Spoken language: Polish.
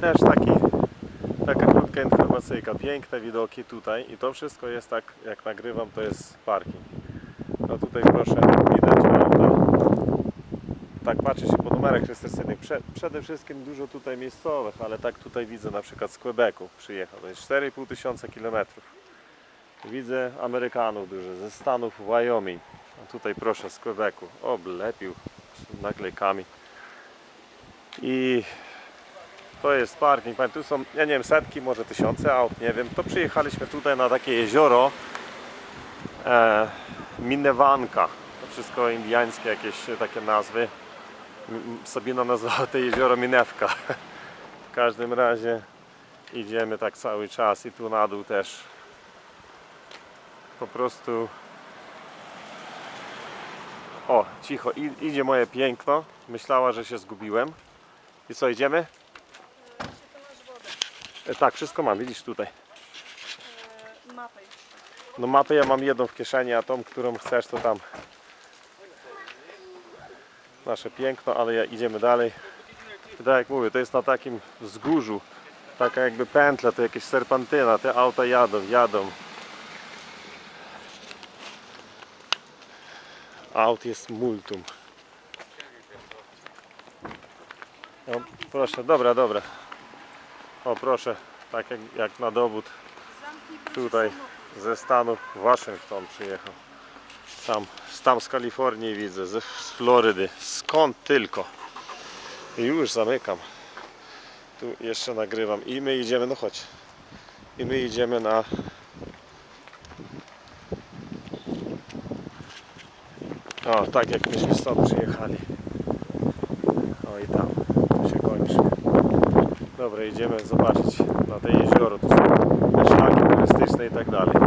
też taki, taka krótka informacyjka. Piękne widoki tutaj i to wszystko jest tak, jak nagrywam, to jest parking. No tutaj proszę, widać auta. Tak patrzy się po numerach rejestracyjnych. Prze, przede wszystkim dużo tutaj miejscowych, ale tak tutaj widzę na przykład z Quebecu przyjechał. To jest 4,5 tysiąca kilometrów. Widzę Amerykanów dużo, ze Stanów Wyoming. A tutaj proszę z Quebecu. Oblepił naklejkami. I to jest parking. Tu są, ja nie wiem, setki, może tysiące aut, nie wiem. To przyjechaliśmy tutaj na takie jezioro. E, Minewanka. To wszystko indiańskie jakieś takie nazwy. Sabina nazwała to jezioro Minewka. W każdym razie idziemy tak cały czas i tu na dół też. Po prostu o, cicho, idzie moje piękno. Myślała, że się zgubiłem. I co, idziemy? E, tak, wszystko mam, widzisz tutaj. E, mapę jeszcze. No mapę ja mam jedną w kieszeni, a tą, którą chcesz, to tam. Nasze piękno, ale ja, idziemy dalej. I tak jak mówię, to jest na takim wzgórzu. Taka jakby pętla, to jakieś serpantyna, te auta jadą, jadą. Aut jest multum. No, proszę, dobra, dobra. O proszę, tak jak, jak na dowód tutaj ze stanu Waszyngton przyjechał. Tam, tam z Kalifornii widzę, z, z Florydy. Skąd tylko? I już zamykam. Tu jeszcze nagrywam. I my idziemy, no chodź. I my idziemy na O, tak jak myśmy stąd przyjechali. O i tam. Dobra, idziemy zobaczyć na te jezioro. Tu są szlaki turystyczne i tak dalej.